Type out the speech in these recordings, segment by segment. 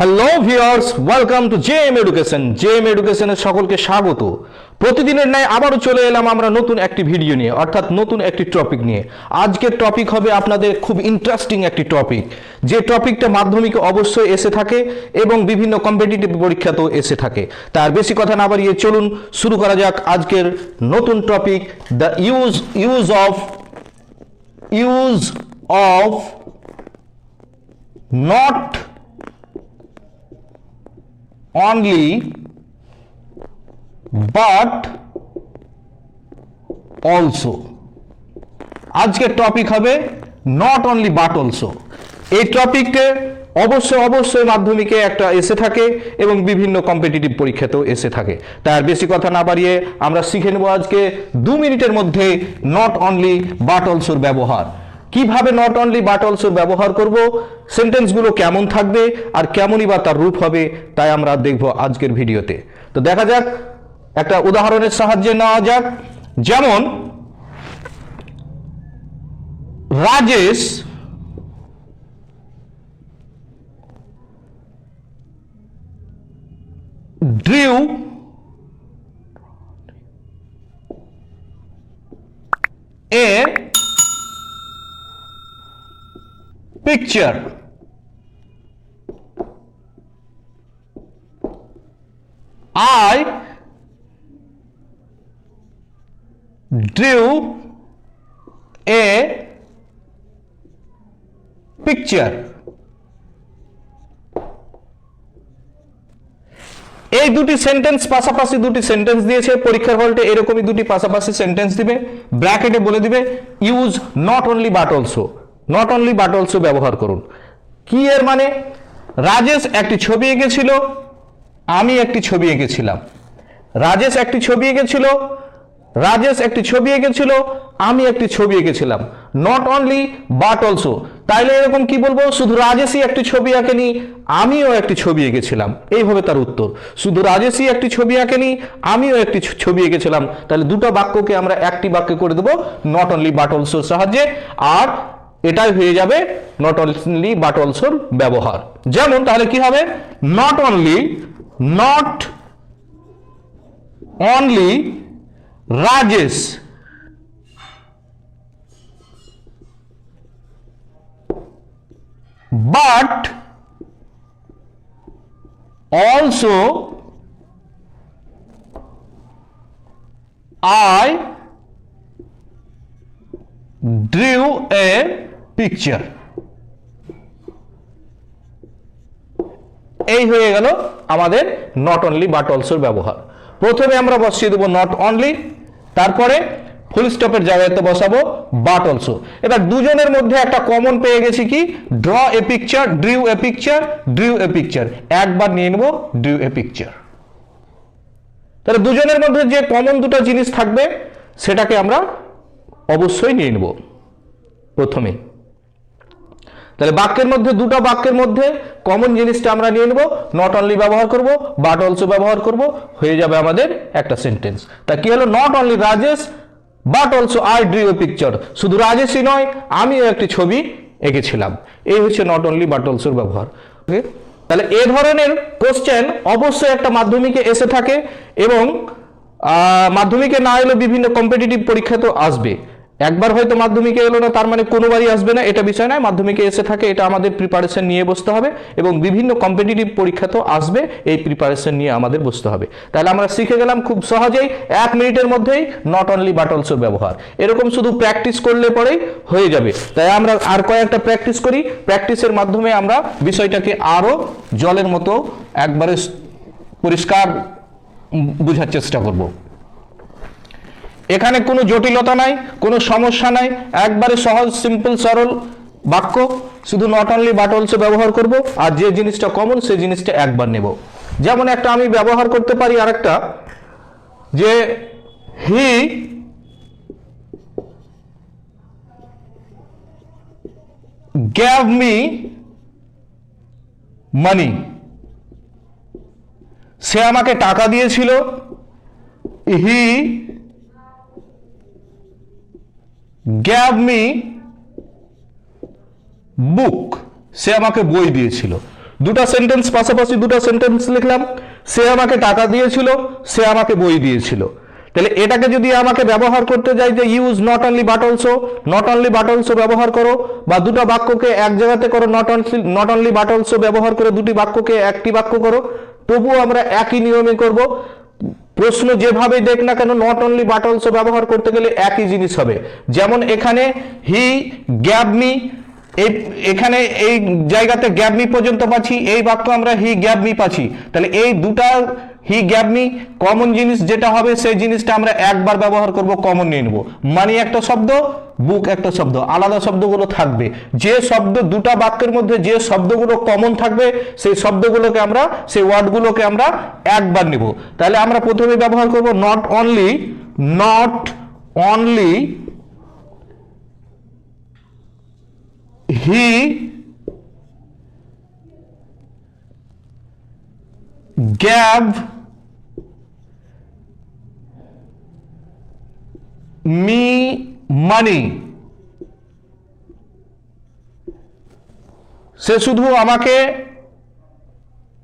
Hello viewers welcome to JM education JM এডুকেশনের সকলকে স্বাগত। প্রতিদিনের ন্যায় আবারও চলে এলাম আমরা নতুন একটি ভিডিও নিয়ে, অর্থাৎ নতুন একটি টপিক নিয়ে। আজকের টপিক হবে আপনাদের খুব ইন্টারেস্টিং একটি টপিক যে টপিকটা মাধ্যমিকে অবশ্যই এসে থাকে এবং বিভিন্ন কম্পিটিটিভ পরীক্ষাতেও এসে থাকে। তার বেশি কথা না বাড়িয়ে চলুন, শুরু করা যাক আজকের নতুন topic the use use of use of not only, but also. আজকের টপিক হবে নট অনলি বাট অলসো এই টপিককে অবশ্যই অবশ্যই মাধ্যমিকে একটা এসে থাকে এবং বিভিন্ন কম্পিটিটিভ পরীক্ষাতেও এসে থাকে। তার বেশি কথা না বাড়িয়ে আমরা শিখে নেব আজকে দু মিনিটের মধ্যে নট অনলি বাট অলসোর ব্যবহার। কীভাবে নট অনলি বাট অলসোর ব্যবহার করব সেন্টেন্সগুলো কেমন থাকবে আর কেমনই বা তার রূপ হবে, তাই আমরা দেখব আজকের ভিডিওতে। তো দেখা যাক, একটা উদাহরণের সাহায্যে নেওয়া যাক। যেমন, Rajesh drew a picture. I drew a picture. এই দুটি সেন্টেন্স পাশাপাশি দুটি সেন্টেন্স দিয়েছে, পরীক্ষার হলটে এরকমই দুটি পাশাপাশি সেন্টেন্স দিবে ব্র্যাকেটে বলে দিবে use not only but also not only but also ব্যবহার করুন। কি এর মানে? রাজেশ একটি ছবি এঁকেছিল, আমি একটি ছবি এঁকেছিলাম। রাজেশ একটি ছবি এঁকেছিল, রাজেশ একটি ছবি এঁকেছিল, আমি একটি ছবি এঁকেছিলাম। নট অনলি বাট অলসো তাইলে এরকম কি বলব? শুধু রাজেশই একটি ছবি আঁকেনি, আমিও একটি ছবি এঁকেছিলাম। এইভাবে তার উত্তর। শুধু রাজেশই একটি ছবি আঁকেনি, আমিও একটি ছবি এঁকেছিলাম। তাহলে দুটো বাক্যকে আমরা একটি বাক্যে করে দেবো। নট অনলি বাট অলসোর সাহায্যে। আর এটাই হয়ে যাবে নট অনলি বাট অলসোর ব্যবহার। যেমন তাহলে কি হবে? Not only not only Rajesh but also I drew a picture. এই হয়ে গেল আমাদের নট অনলি বাট অলসোর ব্যবহার। প্রথমে আমরা বসিয়ে দেবো নট অনলি তারপরে ফুল স্টপের জায়গাতে বসাবো বাট অলসো এবার দুজনের মধ্যে একটা কমন পেয়ে গেছি কি? Draw a picture drew a picture drew a picture একবার নিয়ে নেব ড্রিউ এ পিকচার তাহলে দুজনের মধ্যে যে কমন দুটো জিনিস থাকবে, সেটাকে আমরা অবশ্যই নিয়ে নেব। প্রথমে তাহলে বাক্যের মধ্যে, দুটো বাক্যের মধ্যে কমন জিনিসটা আমরা নিয়ে নেব। নট অনলি ব্যবহার করব বাট অলসো ব্যবহার করব। হয়ে যাবে আমাদের একটা সেন্টেন্স তা কি হলো? Not only Rajesh but also I drew picture শুধু রাজেশই নয়, আমিও একটি ছবি এঁকেছিলাম। এই হচ্ছে নট অনলি বাট অলসোর ব্যবহার। Okay? তাহলে এ ধরনের কোশ্চেন অবশ্যই একটা মাধ্যমিকে এসে থাকে এবং মাধ্যমিকে না এলেও বিভিন্ন কম্পিটিটিভ পরীক্ষা তো আসবে। একবার হয়তো মাধ্যমিকে এলো না, তার মানে কোনোবারই আসবে না, এটা বিষয় নয়। মাধ্যমিকে এসে থাকে, এটা আমাদের প্রিপারেশন নিয়ে বসতে হবে এবং বিভিন্ন কম্পিটিটিভ পরীক্ষা তো আসবে, এই প্রিপারেশন নিয়ে আমাদের বসতে হবে। তাহলে আমরা শিখে গেলাম খুব সহজেই, এক মিনিটের মধ্যেই নট অনলি বাট অলসো ব্যবহার। এরকম শুধু প্র্যাকটিস করলে পরেই হয়ে যাবে। তাই আমরা আর কয়েকটা প্র্যাকটিস করি। প্র্যাকটিসের মাধ্যমে আমরা বিষয়টাকে আরও জলের মতো একবারে পরিষ্কার বোঝার চেষ্টা করব। এখানে কোনো জটিলতা নাই, কোনো সমস্যা নাই। একবারে সহজ সিম্পল সরল বাক্য। শুধু নট অনলি বাট অলসো ব্যবহার করব। আর যে জিনিসটা কমন সেই জিনিসটা একবার নেব। যেমন একটা আমি ব্যবহার করতে পারি আরেকটা, যে হি গ্যাভ মি মানি সে আমাকে টাকা দিয়েছিল। হি গ্যাভ মি বুক। সে আমাকে বই দিয়েছিল। দুটো সেন্টেন্স, পাশাপাশি দুটো সেন্টেন্স লিখলাম। সে আমাকে টাকা দিয়েছিল, সে আমাকে বই দিয়েছিল। তাহলে এটাকে যদি আমাকে ব্যবহার করতে যাই যে use not only but also, not only but also ব্যবহার করো, বা দুটো বাক্যকে এক জায়গাতে করো, not only not only but also ব্যবহার করে দুটি বাক্যকে একটি বাক্য করো, তবুও আমরা একই নিয়মে করব। প্রশ্ন যেভাবে দেখ না কেন নট অনলি বাট অলসো ব্যবহার করতে গেলে একই জিনিস হবে। যেমন এখানে হি গ্যাব মি এই, এখানে এই জায়গাতে গ্যাব মি পর্যন্ত পাচ্ছি, এই বাক্য আমরা হি গ্যাব মি পাচ্ছি। তাহলে এই দুটা হি গ্যাব মি কমন জিনিস যেটা হবে, সেই জিনিসটা আমরা একবার ব্যবহার করব কমন নিয়ে নেব। মানি একটা শব্দ বুক একটা শব্দ, আলাদা শব্দগুলো থাকবে। যে শব্দ, দুটা বাক্যের মধ্যে যে শব্দগুলো কমন থাকবে, সেই শব্দগুলোকে আমরা, সেই ওয়ার্ডগুলোকে আমরা একবার নিব। তাহলে আমরা প্রথমে ব্যবহার করব not only not only he gave me money. সে শুধু আমাকে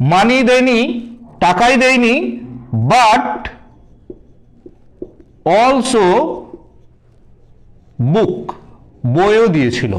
মানি দেয়নি, টাকাই দেয়নি বাট অলসো বুক বইও দিয়েছিল।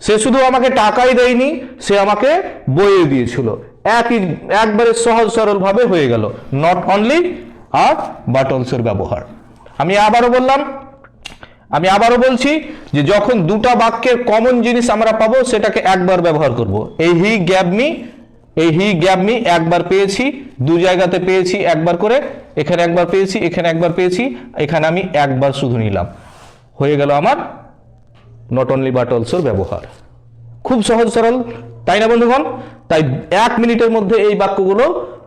সে শুধু আমাকে টাকাই দেয়নি, সে আমাকে বইও দিয়েছিল। একই, একবারে সহজ সরল ভাবে হয়ে গেল। নট অনলি আর বাট অলসোর ব্যবহার। আমি আবারও বললাম আমি আবারও বলছি যে যখন দুটা বাক্যের কমন জিনিস আমরা পাবো, সেটাকে একবার ব্যবহার করব। এই হি গ্যাব মি এই হি গ্যাব মি একবার পেয়েছি, দু জায়গাতে পেয়েছি, একবার করে, এখানে একবার পেয়েছি, এখানে একবার পেয়েছি, এখানে আমি একবার শুধু নিলাম। হয়ে গেল আমার নট অনলি বাট অলসোর ব্যবহার। খুব সহজ সরল, তাই না বন্ধুগণ? তাই এক মিনিটের মধ্যে এই বাক্যগুলো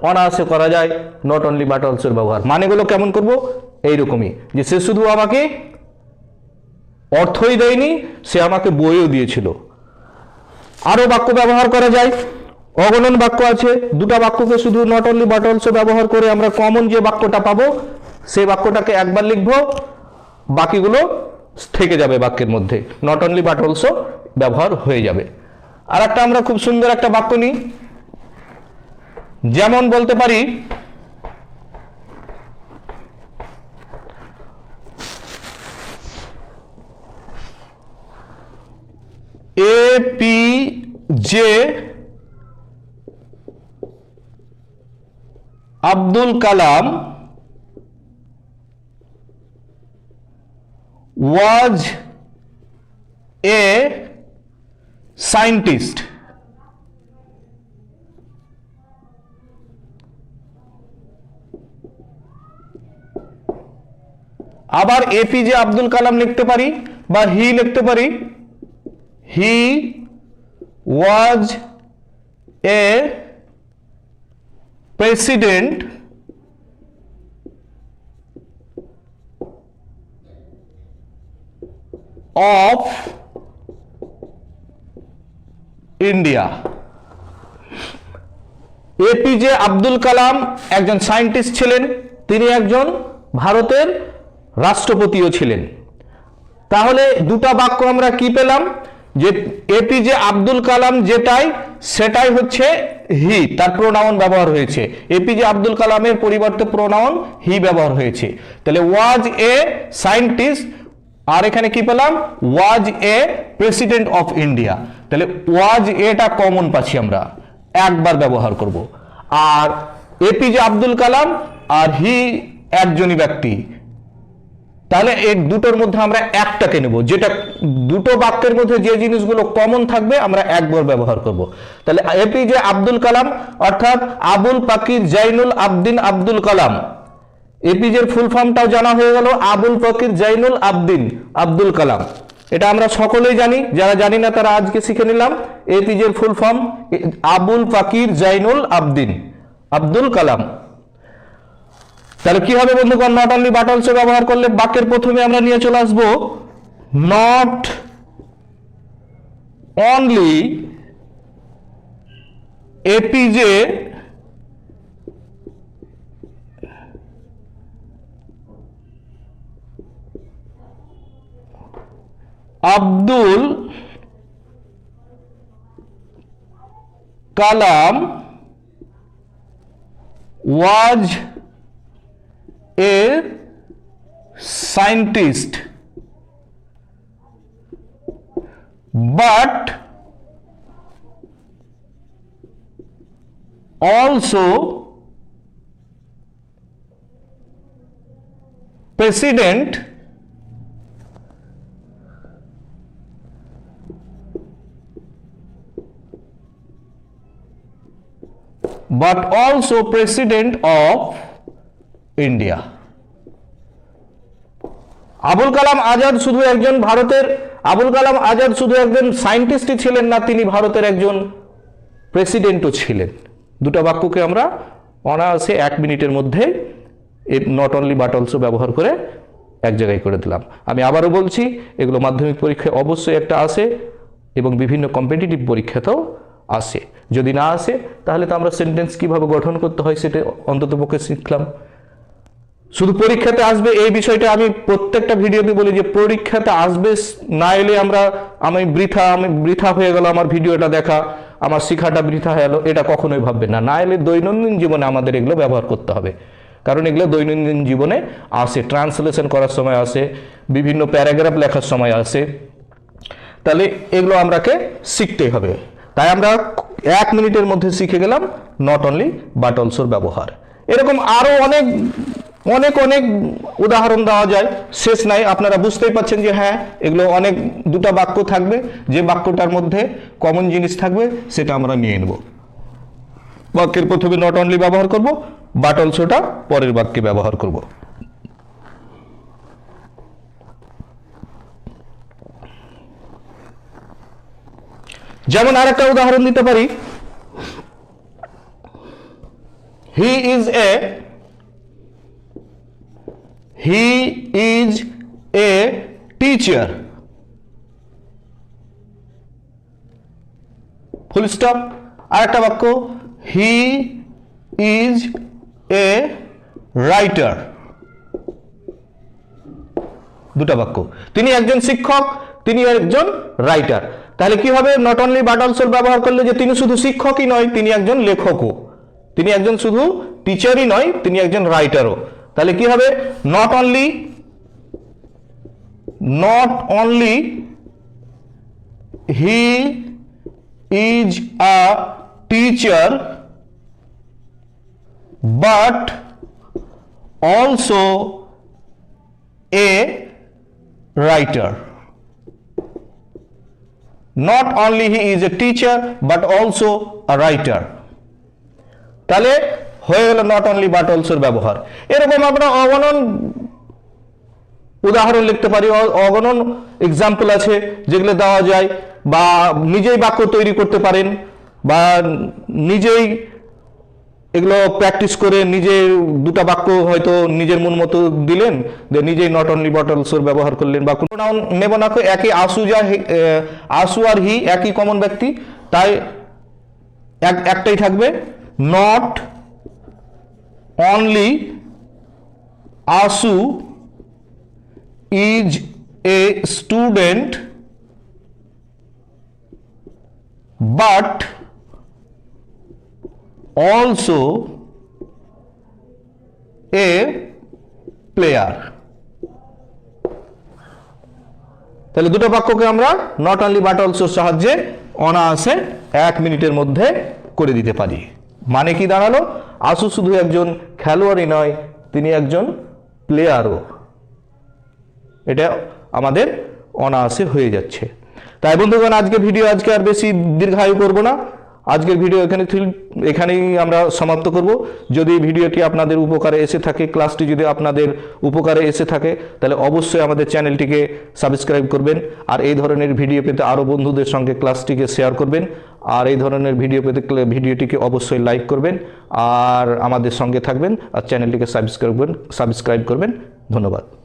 অনায়াসে করা যায় নট অনলি বাট অলসোর ব্যবহার। মানেগুলো কেমন করব? এইরকমই, যে সে শুধু আমাকে অর্থই দেয়নি, সে আমাকে বইও দিয়েছিল। আরও বাক্য ব্যবহার করা যায়। অগণন বাক্য আছে, দুটো বাক্যকে শুধু নট অনলি বাট অলসো ব্যবহার করে আমরা কমন যে বাক্যটা পাবো, সেই বাক্যটাকে একবার লিখব, বাকিগুলো থেকে যাবে বাক্যের মধ্যে। নট অনলি বাট অলসো ব্যবহার হয়ে যাবে। আর একটা আমরা খুব সুন্দর একটা বাক্য নিই। যেমন বলতে পারি A P J Abdul Kalam was a scientist. আবার এপিজে আব্দুল কালাম লিখতে পারি বা হি লিখতে পারি। He was a president of India APJ Abdul Kalam একজন সায়েন্টিস্ট ছিলেন। তিনি একজন ভারতের রাষ্ট্রপতিও ছিলেন। তাহলে দুটা বাক্য আমরা কি পেলাম? যে এপিজে আব্দুল কালাম যেটাই, সেটাই হচ্ছে হি, তার প্রোনাউন ব্যবহার হয়েছে। এপিজে আব্দুল কালামের পরিবর্তে প্রোনাউন হি ব্যবহার হয়েছে। তাহলে ওয়াজ এ সায়েন্টিস্ট, আর এখানে কি পেলাম? Was a president of India. তাহলে ওয়াজ এটা কমন পাচ্ছি আমরা। একবার ব্যবহার করব। আর এপিজে আব্দুল কালাম, আর হি একজনই ব্যক্তি। তাহলে এই দুটোর মধ্যে আমরা একটাকে নেব, যেটা দুটো বাক্যের মধ্যে যে জিনিসগুলো কমন থাকবে আমরা একবার ব্যবহার করব। তাহলে এপিজে আব্দুল কালাম, অর্থাৎ আবুল পাকির জাইনুল আবদিন আব্দুল কালাম। এপিজের ফুল ফর্মটাও জানা হয়ে গেল, আবুল ফকির জাইনুল আবদিন আব্দুল কালাম। এটা আমরা সকলেই জানি, যারা জানি না তারা আজকে শিখে নিলাম। এপিজের ফুল ফর্ম আবুল ফাকির জাইনুল আবদিন, আব্দুল কালাম। তাহলে কি হবে বন্ধুগণ? নট অনলি বাট অলসো ব্যবহার করলে বাক্যের প্রথমে আমরা নিয়ে চলে আসব। Not only APJ Abdul Kalam was a scientist. But also president but also president of India. Abul Kalam Azad শুধু একজন ভারতের, আবুল কালাম আজাদ শুধু একজন সায়েন্টিস্টই ছিলেন না, তিনি ভারতের একজন প্রেসিডেন্টও ছিলেন। দুটো বাক্যকে আমরা অনায়াসে এক মিনিটের মধ্যে নট অনলি বাট অলসো ব্যবহার করে এক জায়গায় করে দিলাম। আমি আবারও বলছি, এগুলো মাধ্যমিক পরীক্ষায় অবশ্যই একটা আসে এবং বিভিন্ন কম্পিটিটিভ পরীক্ষাতেও আসে। যদি না আসে, তাহলে তো আমরা সেন্টেন্স কীভাবে গঠন করতে হয় সেটা অন্ততপক্ষে শিখলাম। শুধু পরীক্ষাতে আসবে, এই বিষয়টা আমি প্রত্যেকটা ভিডিওতে বলি যে পরীক্ষাতে আসবে, না এলে আমরা, আমি বৃথা আমি বৃথা হয়ে গেল আমার ভিডিওটা দেখা, আমার শিখাটা বৃথা হয়ে গেল, এটা কখনোই ভাববে না। না এলে দৈনন্দিন জীবনে আমাদের এগুলো ব্যবহার করতে হবে। কারণ এগুলো দৈনন্দিন জীবনে আসে, ট্রান্সলেশন করার সময় আসে, বিভিন্ন প্যারাগ্রাফ লেখার সময় আসে। তাহলে এগুলো আমরাকে শিখতেই হবে। তাই আমরা এক মিনিটের মধ্যে শিখে গেলাম নট অনলি বাট অলসোর ব্যবহার। এরকম আরও অনেক অনেক অনেক উদাহরণ দেওয়া যায়। শেষ নাই, আপনারা বুঝতেই পাচ্ছেন যে হ্যাঁ এগুলো অনেক দুটা বাক্য থাকবে। যে বাক্যটার মধ্যে কমন জিনিস থাকবে, সেটা আমরা নিয়ে নেব। বাক্যের প্রথমে নট অনলি ব্যবহার করব বাট অলসোটা পরের বাক্যে ব্যবহার করব। যেমন আরেকটা উদাহরণ দিতে পারি। He is a he is a teacher full stop আর একটা বাক্য হি ইজ এ রাইটার দুটা বাক্য। তিনি একজন শিক্ষক, তিনি একজন রাইটার তাহলে কি হবে? নট অনলি বাট অলসোর ব্যবহার করলে যে তিনি শুধু শিক্ষকই নয়, তিনি একজন লেখকও। তিনি একজন শুধু টিচারই নয়, তিনি একজন রাইটারও তাহলে কি হবে not only not only he is a teacher but also a writer. Not only he is a teacher but also a writer. তাহলে হয়ে গেল নট অনলি বাট অলসোর ব্যবহার। এরকম আমরা অগণন উদাহরণ লিখতে পারি অগণন এক্সাম্পল আছে যেগুলো দেওয়া যায়, বা নিজেই বাক্য তৈরি করতে পারেন, বা নিজেই এগুলো প্র্যাকটিস করে নিজে দুটা বাক্য হয়তো নিজের মন মতো দিলেন যে নিজেই নট অনলি বটলসোর ব্যবহার করলেন, বা কোনো নাউন নেব না একই আসু যা আসু আর হি একই কমন ব্যক্তি, তাই এক একটাই থাকবে not only Asu is a student but also a player. তাহলে দুটো বাক্যকে আমরা নট অনলি বাট অলসোর সাহায্যে অনায়াসে এক মিনিটের মধ্যে করে দিতে পারি। মানে কি দাঁড়াল? আসু শুধু একজন খেলোয়াড়ই নয়, তিনি একজন প্লেয়ারও এটা আমাদের অনায়াসে হয়ে যাচ্ছে। তাই বন্ধুগণ, আজকে ভিডিও আজকে আর বেশি দীর্ঘায়ু করব না। আজকের ভিডিও এখানে এখানেই আমরা সমাপ্ত করব। যদি ভিডিওটি আপনাদের উপকারে এসে থাকে ক্লাসটি যদি আপনাদের উপকারে এসে থাকে, তাহলে অবশ্যই আমাদের চ্যানেলটিকে সাবস্ক্রাইব করবেন। আর এই ধরনের ভিডিও পেতে আরও বন্ধুদের সঙ্গে ক্লাসটিকে শেয়ার করবেন। আর এই ধরনের ভিডিও পেতে ভিডিওটিকে অবশ্যই লাইক করবেন, আর আমাদের সঙ্গে থাকবেন, আর চ্যানেলটিকে সাবস্ক্রাইব করবেন সাবস্ক্রাইব করবেন। ধন্যবাদ।